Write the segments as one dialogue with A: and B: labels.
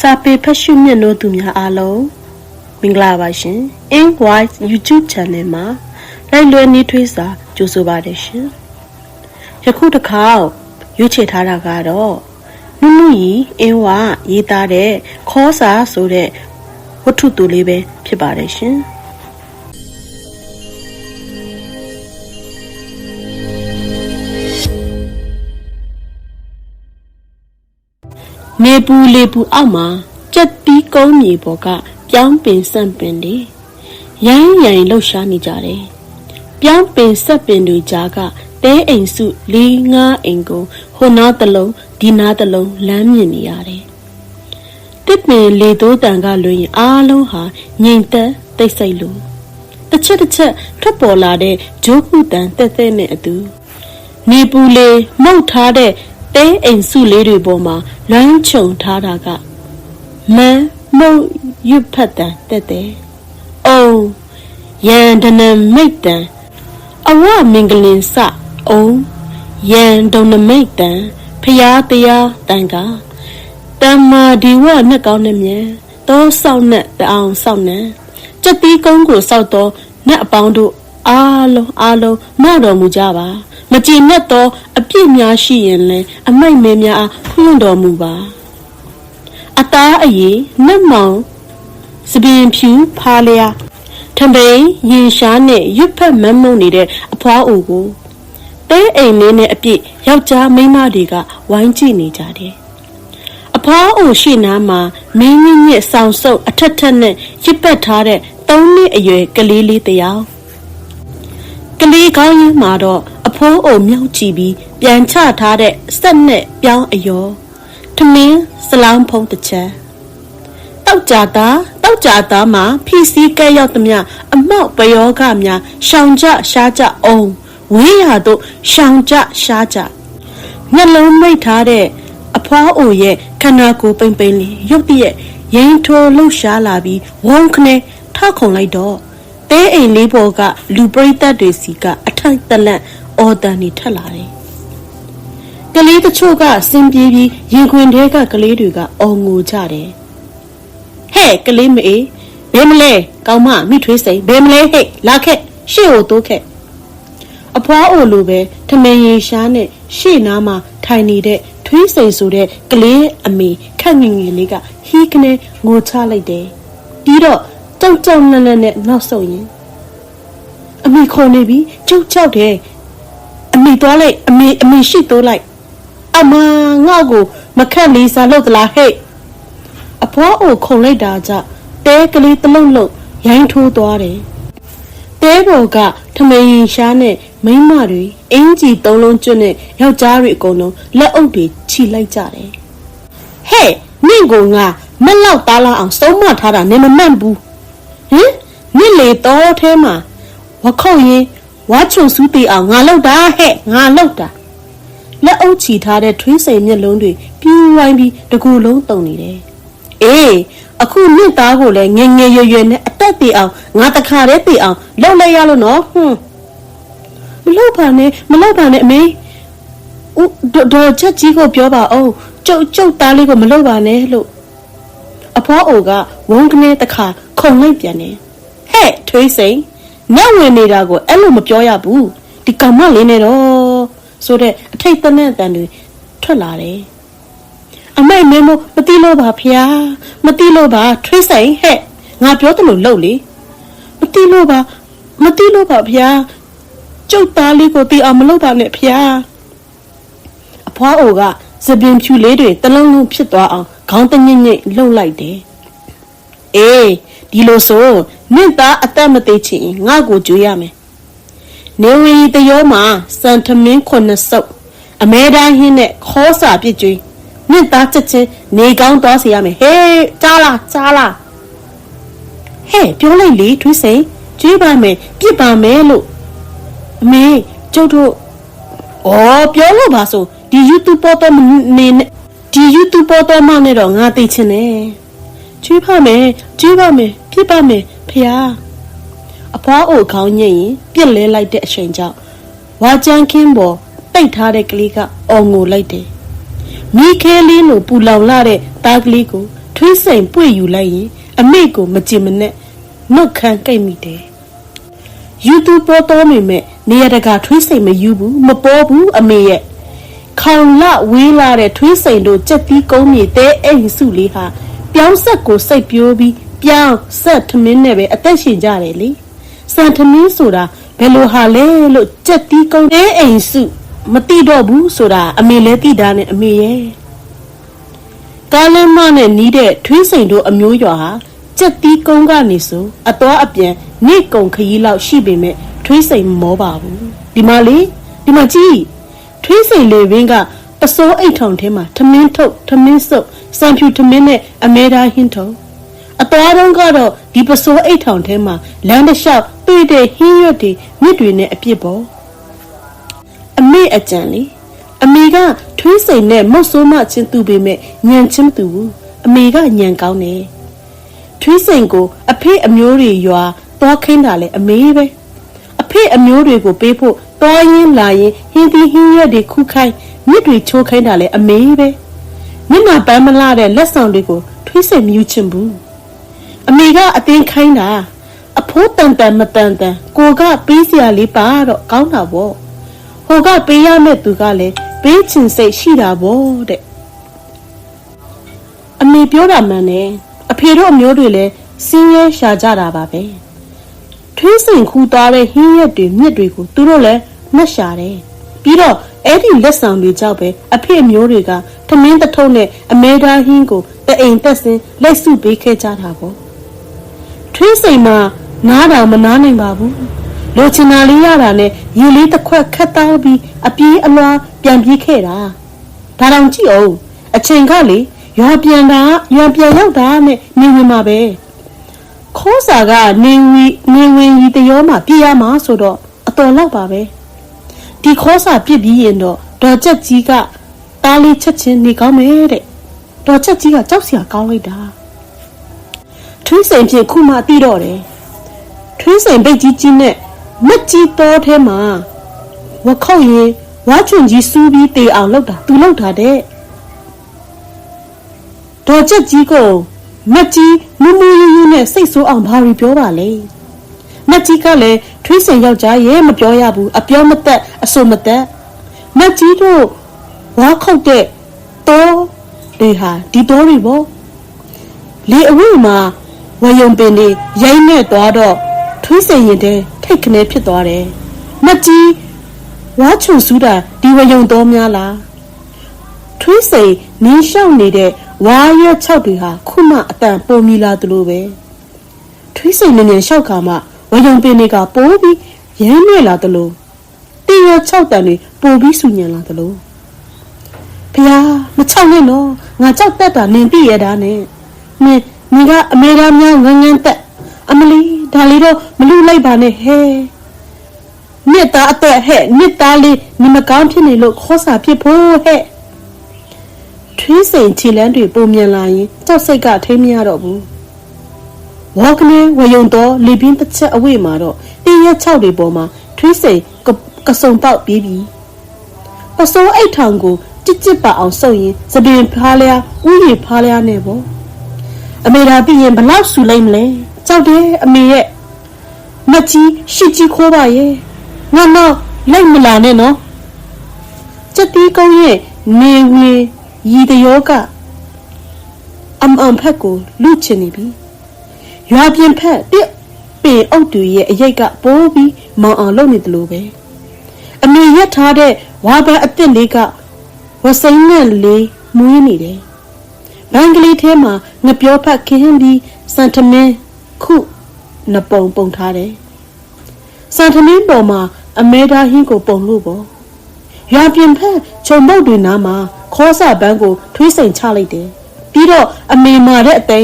A: စာပေဖတ်ရှုမျက်နှာသူများအားလုံးမင်္ဂလာပါရှင် In Wise YouTube Channel မှာလိုက်လွယ်နေထွေးစွာကြိုဆိုပါတယ်ရှင်ယခုတစ်ခါရွေးချယ်ထားတာကတော့နုနုရီအင်းဝရေးသားတဲ့ခေါ်စာဆိုတဲ့ဝတ္ထုတူလေးပဲဖြစ်ပါတယ်ရှင် နေပူလေပူအောက်မှာကြက်တီးကုန်းမြေပေါ်ကပြောင်းပင်ဆန့်ပင်တွေရိုင်းရိုင်းလှုပ်ရှားနေကြတယ်။ပြောင်းပင်ဆက်ပင်တွေကြားကတဲအိမ်စု၄၅အိမ်ကိုဟိုနားတစ်လုံးဒီနားတစ်လုံးလမ်းမြင်နေရတယ်။တစ်ပင်လေတိုးတန်ကလွင်အားလုံးဟာငြိမ်သက်တိတ်ဆိတ်လို့တစ်ချက်တစ်ချက်ထွက်ပေါ်လာတဲ့ဂျိုးခုတန်တက်တဲ့နဲ့အတူနေပူလေမှုတ်ထားတဲ့ တဲအိမ်စုလေးတွေပေါ်မှာလွမ်းချုံထားတာကမန်းမုတ်ရွတ်ဖတ်တန်တက်တဲ့။အိုးရန်ဒနမိတ်တန်အဝမင်္ဂလင်စအုံရန်ဒုံနမိတ်တန်ဖျားတရားတန်ကတမ္မာဒီဝနဲ့ကောင်းနေမြဲသောဆောက်နဲ့တအောင်ဆောက်နဲ့ကြက်တီးကုန်းကိုဆောက်သောနတ်အပေါင်းတို့ အားလုံးအားလုံးမော့တော်မူကြပါမကြည်နဲ့သောအပြစ်များရှိရင်လည်းအမိတ်မဲများအားဖွင့်တော်မူပါအသားအည်နတ်မောင်စပင်ဖြူဖားလျာထံပိန်ရင်ရှားနဲ့ရွတ်ဖက်မန်းမုံနေတဲ့အဖွားအိုကိုတဲအိမ်လေးနဲ့အပြည့်ယောက်ျားမိန်းမတွေကဝိုင်းကြည့်နေကြတယ်အဖွားအိုရှိနားမှာမင်းကြီးညစ်ဆောင်ဆုပ်အထက်ထက်နဲ့ရစ်ပတ်ထားတဲ့သုံးနှစ်အရွယ်ကလေးလေးတစ်ယောက် ကလေးကောင်းရင်မှာတော့အဖိုးအိုမြောက်ကြည့်ပြီးပြန်ချထားတဲ့စက်နဲ့ပြောင်းအယောထမင်းစလောင်းဖုံးတစ်ချက်တောက်ကြတာတောက်ကြတာမှာဖီစီကဲရောက်သမျှအမောက်ပယောဂများရှောင်ကြရှားကြအောင်ဝေးရတို့ရှောင်ကြရှားကြမျက်လုံးမိတ်ထားတဲ့အဖွားအိုရဲ့ခန္ဓာကိုယ်ပိန်ပိန်လေးရုတ်တရက်ရင်ထိုးလှုပ်ရှားလာပြီးဝုန်းခနဲ့ထခုန်လိုက်တော့ တဲအိမ်လေးပေါ်ကလူပရိသတ်တွေစီကအထိုက်တလန့်အော်တန်နေထက်လာတယ်။ကလေးတချို့ကစင်ပြေးပြီးရင်ခွင်ထဲကကလေးတွေကအော်ငိုကြတယ်။ဟဲ့ကလေးမအေးဘယ်မလဲကောင်းမမိထွေးစိန်ဘယ်မလဲဟဲ့လာခဲ့ရှေ့ကိုတိုးခဲ့အဖွားအိုလိုပဲထမင်ရီရှားနဲ့ရှေ့နားမှာထိုင်နေတဲ့ထွေးစိန်ဆိုတဲ့ကလေးအမေခက်ငငယ်လေးကဟီးကနေငိုချလိုက်တယ်ပြီးတော့ ကြောက်ကြောက်လန့်လန့်နဲ့နောက်ဆုတ်ရင်အမေခေါ်နေပြီကြောက်ကြောက်တယ်အမေသွားလိုက်အမေအမေရှိတိုးလိုက်အမငါ့ကိုမခက်လေးစားလို့သလားဟဲ့အဖွားအိုခုန်လိုက်တာကြတဲကလေးတလုံးလုံးရိုင်းထိုးသွားတယ်တဲပေါ်ကထမင်းရင်ရှားနဲ့မိန်းမတွေအင်ကြီးသုံးလုံးကျွတ်နဲ့ယောက်ျားတွေအကုန်လုံးလက်အုပ်တွေခြိလိုက်ကြတယ်ဟဲ့နင့်ကိုငါမက်လောက်သားလာအောင်စုံးမထားတာနေမမှန်ဘူး ဟင်နင့်လေတော့ထဲမှာဝခုတ်ရင်ဝါချုံစူးတီအောင်ငါလောက်တာဟဲ့ငါလောက်တာလက်အုပ်ချီထားတဲ့ထွေးစိန်မျက်လုံးတွေပြူဝိုင်းပြီးတကူလုံးတုံနေတယ်အေးအခုမြင့်သားကိုလည်းငငယ်ရွယ်ရွယ်နဲ့အတက်တည်အောင်ငါတခါတည်းတည်အောင်လှုပ်လိုက်ရလို့နော်ဟွန်းမလှုပ်ပါနဲ့မလှုပ်ပါနဲ့အမေဦးဒေါ်ချက်ကြီးကိုပြောပါအောင်ကျုပ်ကျုပ်သားလေးကိုမလှုပ်ပါနဲ့လို့ အဖွားအိုကဝုန်းကနေတခါခုံလိုက်ပြန်တယ်ဟဲ့ထွေးစိန်ညဝင်နေတာကိုအဲ့လိုမပြောရဘူးဒီကောင်မလေးနဲ့တော့ဆိုတဲ့အထိတ်တနဲ့တန်တွေထွက်လာတယ်အမိုက်မင်းမမတိလို့ပါဖျားမတိလို့ပါထွေးဆိုင်ဟဲ့ငါပြောတယ်လို့လှုပ်လေမတိလို့ပါမတိလို့ပါဖျားကျုပ်သားလေးကိုတီအောင်မလုပ်ပါနဲ့ဖျားအဖွားအိုက စပင်ဖြူလေးတွေတလုံးလုံးဖြစ်သွားအောင်ခေါင်းတညစ်ညစ်လှုပ်လိုက်တယ်အေးဒီလိုဆိုနင့်သားအသက်မသေးချင်ငါ့ကိုကြွေးရမယ်နေဝီတရောမှာစံထမင်းခုနှစ်စုပ်အမဲတိုင်းဟင်းနဲ့ခေါ်စာပြစ်ကြွေးနင့်သားချက်ချင်းနေကောင်းသွားစေရမယ်ဟေးကြားလားကြားလားဟဲ့ပြောလိုက်လေထွေးစိန်ကြွေးပါမယ်ပြစ်ပါမယ်လို့အမေကျုပ်တို့ဩပြောလို့ပါဆို ဒီ YouTube ပေါ်တော့နေဒီ YouTube ပေါ်တော့မနဲ့တော့ငါသိချင်တယ်ကျွေးပါမယ်ကျွေးပါမယ်ပြစ်ပါမယ်ဖះအဖွားအိုခေါင်းညိတ်ရင်ပြစ်လဲလိုက်တဲ့အချိန်ကြောင့်ဝါကြမ်းခင်းပေါ်တိတ်ထားတဲ့ကလေးကအော်ငိုလိုက်တယ်မိခဲလေးလိုပူလောင်လာတဲ့သားကလေးကိုထွေးစိန်ပွေယူလိုက်ရင်အမေကိုမကြင်မနဲ့နှုတ်ခမ်းကိတ်မိတယ်ယူတူပေါ်တော်မိမဲ့နေရတကာထွေးစိန်မယူဘူးမပေါ်ဘူးအမေရဲ့ ခေါင်လဝေးလာတဲ့ထွေးစိန်တို့ကြက်တီးကုန်းမြေတဲအိမ်စုလေးဟာပြောင်းဆက်ကိုစိတ်ပြိုးပြီးပြောင်းဆက်ထမင်းနဲ့ပဲအသက်ရှင်ကြတယ်လေစံထမင်းဆိုတာဘယ်လိုဟာလဲလို့ကြက်တီးကုန်းတဲအိမ်စုမတိတော့ဘူးဆိုတာအမေလည်းတိတာနဲ့အမေရဲ့ကားလမ်းမနဲ့နီးတဲ့ထွေးစိန်တို့အမျိုးရွာဟာကြက်တီးကုန်းကနေဆိုအသွားအပြန်နေကုံခရီးလောက်ရှိပေမဲ့ထွေးစိန်မမောပါဘူးဒီမှာလေဒီမှာကြည့် ထွေးစိန်လေဘင်းကပစိုးအိတ်ထောင်ထဲမှာထမင်းထုတ်ထမင်းစုပ်စံဖြူထမင်းနဲ့အမဲသားဟင်းထုံအသွားတုန်းကတော့ဒီပစိုးအိတ်ထောင်ထဲမှာလမ်းတစ်လျှောက်တွေ့တဲ့ဟင်းရွက်တွေမြစ်တွေနဲ့အပြစ်ပေါ်အမေအကြံလေအမေကထွေးစိန်နဲ့မုတ်ဆိုးမချင်းသူပေမဲ့ညံချင်းသူဘူးအမေကညံကောင်းတယ်ထွေးစိန်ကို အဖေအမျိုးတွေရွာသွားခင်းတာလေအမေပဲအဖေအမျိုးတွေကိုပေးဖို့ သွားရင်းလာရင်ဟင်းသီးဟင်းရွက်တွေခုခိုင်းမြစ်တွေချိုးခိုင်းတာလေအမေပဲမျက်နှာပန်းမလာတဲ့လက်ဆောင်တွေကိုထွေးစိန်မယူချင်ဘူးအမေကအတင်းခိုင်းတာအဖိုးတန်တန်မတန်တန်ကိုကပေးစရာလေးပါတော့ကောင်းတာပေါ့ဟိုကပေးရမယ့်သူကလည်းပေးချင်စိတ်ရှိတာပေါ့တဲ့အမေပြောတာမှန်တယ်အဖေတို့အမျိုးတွေလည်းစင်းရဲရှာကြတာပါပဲ ထွေးစိန်ခူသွားတဲ့ဟင်းရက်တွေမြစ်တွေကိုသူတို့လည်းမှတ်ရှာတယ်ပြီးတော့အဲ့ဒီလက်ဆောင်တွေကြောင့်ပဲအဖေအမျိုးတွေကထမင်းတထုပ်နဲ့အမဲသားဟင်းကိုတအိမ်သက်စင်လက်စုပေးခဲ့ကြတာပေါ့ထွေးစိန်မှာနားတာမနားနိုင်ပါဘူးလိုချင်တာလေးရတာနဲ့ရေလေးတစ်ခွက်ခတ်တောင်းပြီးအပြေးအလွှားပြန်ပြေးခဲ့တာဒါတောင်ကြည့်အောင်အချိန်ကလေရွာပြန်တာရွာပြန်ရောက်တာနဲ့နေဝင်မှာပဲ ခေါ်စာကနေဝီနေဝင်ကြီးတရောမှာပြေးရမှာဆိုတော့အတော်လောက်ပါပဲဒီခေါ်စာပြစ်ပြီးရင်တော့ဒေါ်ချက်ကြီးကတားလေးချက်ချင်းနေကောင်းမယ်တဲ့ဒေါ်ချက်ကြီးကကြောက်စရာကောင်းလိုက်တာထွေးစိန်ဖြင့်ခုမှတီးတော့တယ်ထွေးစိန်ပိတ်ကြီးကြီးနဲ့မက်ကြီးတော်ထဲမှာဝခောက်ရင်ဝါချွန်ကြီးစူးပြီးတေအောင်လုပ်တာသူလုပ်တာတဲ့ဒေါ်ချက်ကြီးကို မက်ကြီးမူမူယူယူနဲ့စိတ်ဆိုးအောင်ဘာရီပြောပါလဲမက်ကြီးကလည်းထွေးစင်ယောက်ျားရဲ့မပြောရဘူးအပြောမသက်အဆိုမသက်မက်ကြီးတို့ဝါခုတ်တဲ့တောတွေဟာဒီတောတွေပေါ့လေအဝိမှာဝယုံပင်တွေရိုင်းနဲ့သွားတော့ထွေးစင်ရင်တဲ့ထိတ်ခနဲဖြစ်သွားတယ်မက်ကြီးဝါချုံစူးတာဒီဝယုံတော်များလားထွေးစိန်နင်းရှောက်နေတဲ့ ဝါရွက်၆တွေဟာခုမှအတန်ပုံမီလာသလိုပဲထွေးစိန်နင်းနင်းရှောက်ခါမှဝယုံပင်တွေကပိုးပြီးရမ်းမြဲလာသလိုတီရ၆တန်တွေပိုးပြီးဆူညံလာသလိုဖះမချောက်နဲ့နော်ငါကြောက်တက်တာနင်သိရတာနဲ့နင်နင်ကအမေရာများငငန်းတက်အမလီဒါလေးတော့မလူလိုက်ပါနဲ့ဟဲ့မြစ်သားအသက်ဟဲ့မြစ်သားလေးနေမကောင်းဖြစ်နေလို့ခေါ်စာဖြစ်ဖို့ဟဲ့ ထွေးစိန်ခြေလန်းတွေပုံမြန်လာရင်ကြောက်စိတ်ကထိမ့်မရတော့ဘူးဝါကနေဝယုံတော့လေပင်းတစ်ချက်အဝေးမှာတော့တင်းရက်6တွေပေါ်မှာထွေးစိန်ကစုံပေါက်ပြီးပြီပစိုးအိတ်ထောင်ကိုကြစ်ကြစ်ပါအောင်စုပ်ရင်သပင်ဖားလျာဥယျာဖားလျာနဲ့ပေါ့အမေသာပြီးရင်ဘလောက်ဆူလိုက်မလဲကြောက်တယ်အမေရဲ့မကြီးရှိကြီးခိုးပါရဲ့ငါတော့လိုက်မလာနဲ့နော်စက်တီးကုန်းရဲ့နေဝင် ရီတယောကအမ်အမ်ဖက်ကိုလူချင်နေပြီရွာပြင်ဖက်တစ်ပင်အုပ်တူရဲ့အရိတ်ကပိုးပြီးမောင်အောင်လုပ်နေတယ်လို့ပဲအမေရက်ထားတဲ့ဝါပန်းအစ်စ်လေးကဝစိမ့်နဲ့လေးမွေးနေတယ်ဘန်ကလေးထဲမှာငပြောဖက်ခင်းပြီးစန်တမင်းခုနပုံပုံထားတယ်စံထမင်းပေါ်မှာအမဲသားဟင်းကိုပုံလို့ပေါ့ရွာပြင်ဖက်ခြုံပုတ်တွေနားမှာ ခေါ်စာပန်းကိုထွေးစိန်ချလိုက်တယ်ပြီးတော့အမေမာတဲ့အသိ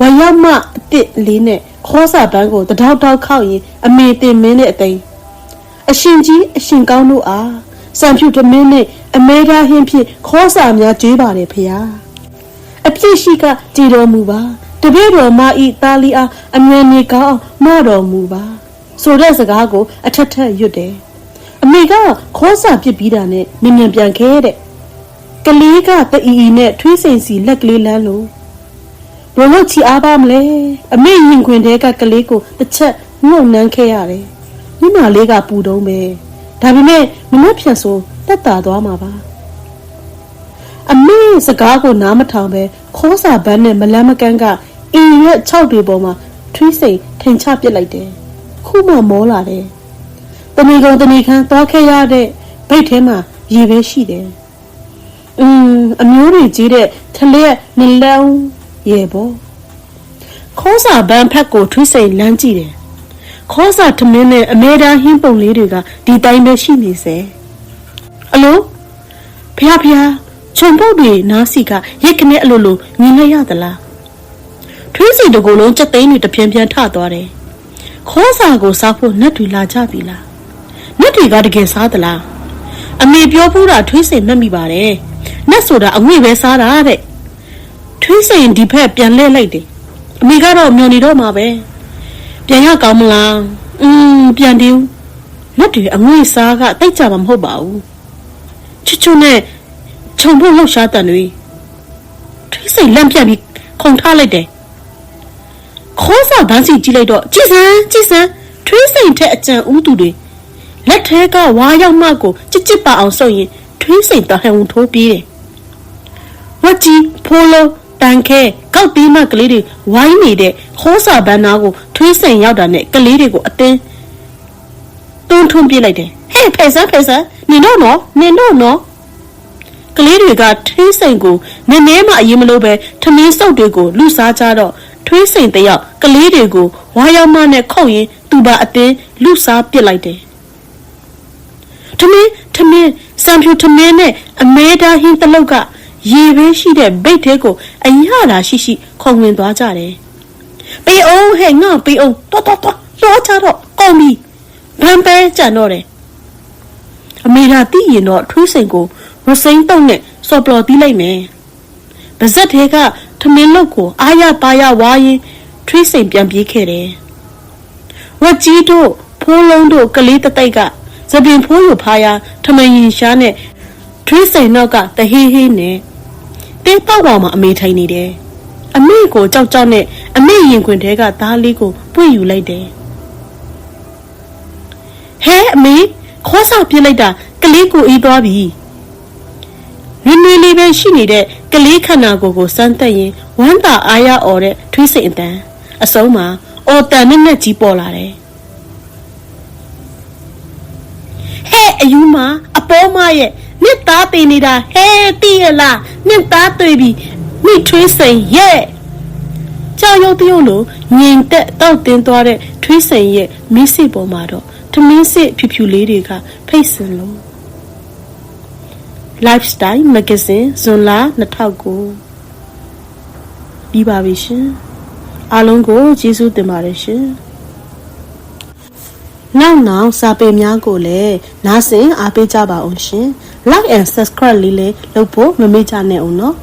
A: ဝရောက်မအစ်လေးနဲ့ခေါ်စာပန်းကိုတထောက်ထောက်ခောက်ရင်အမေတင်မင်းတဲ့အသိအရှင်ကြီးအရှင်ကောင်းတို့အားစံဖြူတမင်းနဲ့အမဲသားဟင်းဖြင့်ခေါ်စာများကျွေးပါတယ်ဖေဟာအပြစ်ရှိကကြည်တော်မူပါတပည့်တော်မဤသားလီအားအမြဲနေကောင်းမတော်မူပါဆိုတဲ့စကားကိုအထက်ထက်ရွတ်တယ်အမေကခေါ်စာပြစ်ပြီးတာနဲ့မြင်မြန်ပြန်ခဲတဲ့ ကလေးကတအီအီနဲ့ထွေးစိန်စီလက်ကလေးလန်းလို့ဘယ်လိုချီအားပါမလဲအမေရင်ခွင်တဲကကလေးကိုတစ်ချက်ငုံနှမ်းခဲ့ရတယ်ညီမလေးကပူတုံးပဲဒါပေမဲ့မမဖြတ်ဆိုတက်တာသွားမှာပါအမေစကားကိုနားမထောင်ပဲခိုးစာဘန်းနဲ့မလန်းမကန်းကအင်းရဲ့၆တွေပေါ်မှာထွေးစိန်ထိန်ချပစ်လိုက်တယ်ခုမှမောလာတယ်တမီကုံတမီခန်းသွားခဲ့ရတဲ့ဘိတ်ထဲမှာရေပဲရှိတယ် อืมအမျိုးတွေကြီးတဲ့ထလက်နှလုံးရေပေါ်ခေါ်စာဘန်းဖက်ကိုထွေးစိန်လမ်းကြည့်တယ်ခေါ်စာထမင်းနဲ့အမေဒါဟင်းပုံလေးတွေကဒီတိုင်းပဲရှိနေစေအလိုဖះဖះခြုံပုတ်တွေနားစီကရက်ခနဲ့အလိုလိုမြင်လိုက်ရသလားထွေးစိန်တကူလုံးစက်သိန်းတွေတပြင်းပြင်းထသွားတယ်ခေါ်စာကိုစားဖို့နှက်တွေလာကြပြီလားနှက်တွေကတကယ်စားသလားအမေပြောဖို့တာထွေးစိန်မှတ်မိပါတယ် နှက်ဆိုတာအငွေ့ပဲစားတာတဲ့ထွေးစိန်ဒီဖက်ပြန်လှည့်လိုက်တယ်အမေကတော့မျောနေတော့မှာပဲပြန်ရကောင်းမလားอืมပြန်တယ်နှက်တွေအငွေ့စားကတိတ်ကြမှာမဟုတ်ပါဘူးချွတ်ချွတ်နဲ့ခြုံဖို့လှုပ်ရှားတန်တွေထွေးစိန်လန့်ပြတ်ပြီးခုန်ထားလိုက်တယ်ခေါ်စာဘန်းစီကြည့်လိုက်တော့ကြည်စမ်းကြည်စမ်းထွေးစိန်ထက်အကြံဦးသူတွေလက်ထဲကဝါရောက်မှကိုကြစ်ကြစ်ပါအောင်ဆုပ်ရင် ထွေးစိန်တဟန်ဝင်ထိုးပြေးတယ်ဝတ်ကြီးဖိုးလုံးတန်ခဲကောက်တီးမကလေးတွေဝိုင်းနေတဲ့ခေါ်စာဘန်းနာကိုထွေးစိန်ရောက်တာနဲ့ကလေးတွေကိုအတင်းတွန်းထွန်းပြေးလိုက်တယ်ဟဲ့ဖယ်စမ်းဖယ်စမ်းနင်တို့နော်နင်တို့နော်ကလေးတွေကထွေးစိန်ကိုနည်းနည်းမှအရင်မလို့ပဲထမင်းစုပ်တွေကိုလူစားကြတော့ထွေးစိန်တယောက်ကလေးတွေကိုဝါရောက်မနဲ့ခုတ်ရင်သူပါအတင်းလူစားပစ်လိုက်တယ်ထမင်း ထမင်းစံဖြူထမင်းနဲ့အမဲသားဟင်းတလုတ်ကရေပဲရှိတဲ့ဘိတ်သေးကိုအရသာရှိရှိခုံဝင်သွားကြတယ်ပေးအောင်ဟဲ့ငါပေးအောင်တော်တော်တော်လောချတော့ကောင်းပြီဗန်ပဲကြံတော့တယ်အမေရာသိရင်တော့ထွေးစိန်ကိုမစိမ့်တော့နဲ့စော်ပလော်တီးလိုက်မယ်။ပါဇက်သေးကထမင်းလုတ်ကိုအားရပါရဝါရင်ထွေးစိန်ပြန်ပြေးခဲ့တယ်။ဝက်ကြီးတို့ဖိုးလုံးတို့ကလေးတတိတ်ကသပင်ဖိုးရဖားရ ထမင်းရင်ရှားနဲ့ထွေးစိန်နောက်ကတဟေးဟေးနဲ့တင်းပေါက်ပေါ်မှာအမေထိုင်နေတယ်။အမေကိုကြောက်ကြောက်နဲ့အမေရင်ခွင်ထဲကသားလေးကိုပွင့်ယူလိုက်တယ်။ဟဲအမေခေါ်ဆောက်ပြစ်လိုက်တာကလေးကိုအေးသွားပြီ။နွေနွေလေးပဲရှိနေတဲ့ကလေးခန္ဓာကိုယ်ကိုစမ်းသက်ရင်ဝမ်းသာအားရអော်တဲ့ထွေးစိန်အတန်အစုံးမှာအော်တန်နဲ့နဲ့ကြီးပေါ်လာတယ် အယူမအပေါ်မရဲ့မြစ်သားတင်နေတာဟဲ့တည်ရလားမြစ်သားတွေ့ပြီမိထွေးစိန်ရဲ့ကြောက်ရွံ့တရုံလိုငြိမ်သက်တောက်တင်းသွားတဲ့ထွေးစိန်ရဲ့မင်းစစ်ပေါ်မှာတော့ထမင်းစစ်ဖြူဖြူလေးတွေကဖိတ်စင်လို့ lifestyle magazine ဇွန်လ2009ပြီးပါပြီရှင်အားလုံးကိုကျေးဇူးတင်ပါတယ်ရှင် နောက်နောက်စာပေများကိုလည်းနားဆင်အားပေးကြပါအောင်ရှင် like and subscribe လေးလည်းလုပ်ဖို့မမေ့ကြနဲ့အောင်နော်